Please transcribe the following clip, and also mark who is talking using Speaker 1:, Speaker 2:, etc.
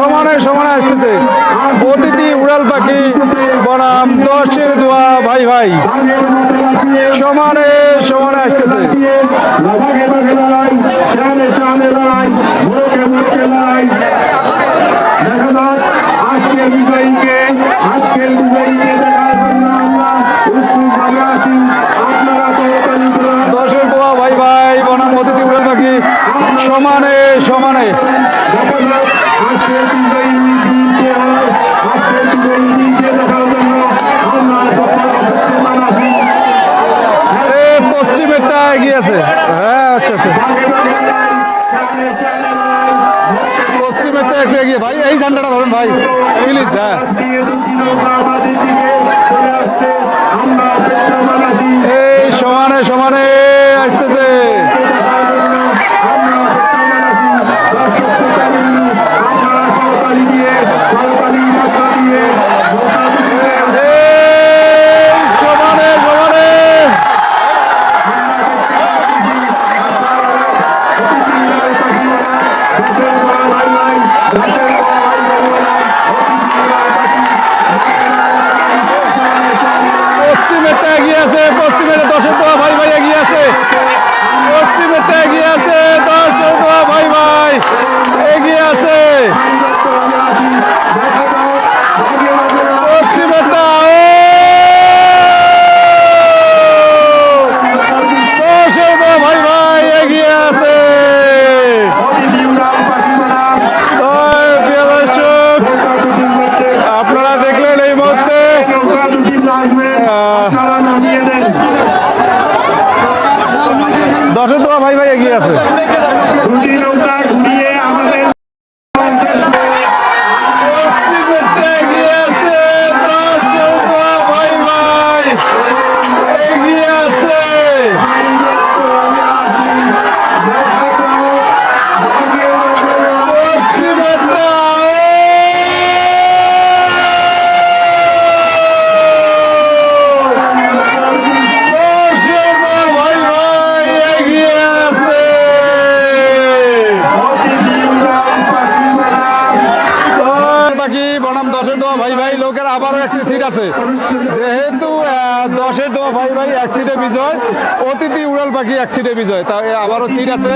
Speaker 1: সমানে সমানে আসতেছে। অতিথি উড়াল পাখি, বনাম দশের দোয়া, ভাই ভাই। সমানে সমানে আসতেছে। দশের দোয়া, ভাই ভাই, বনাম অতিথি উড়াল সমানে সমানে। পশ্চিমেরটা এগিয়ে আছে। হ্যাঁ আচ্ছা আচ্ছা। পশ্চিমেরটা একটু এগিয়ে। ভাই, এই ঝান্ডাটা ধরুন, ভাই। প্লিজ হ্যাঁ। আছে পশ্চিমের দশের দোয়া ভাই ভাই এগিয়ে আছে। দশের দোয়া ভাই ভাই এগিয়ে আছে। বনাম দশের দোয়া, ভাই ভাই, লোকের আবারও একটি সিট আছে। যেহেতু দশের দোয়া, ভাই ভাই, এক সিটে বিজয়, অতিথি উড়াল পাখি এক সিটে বিজয়, তাই আবারও সিট আছে।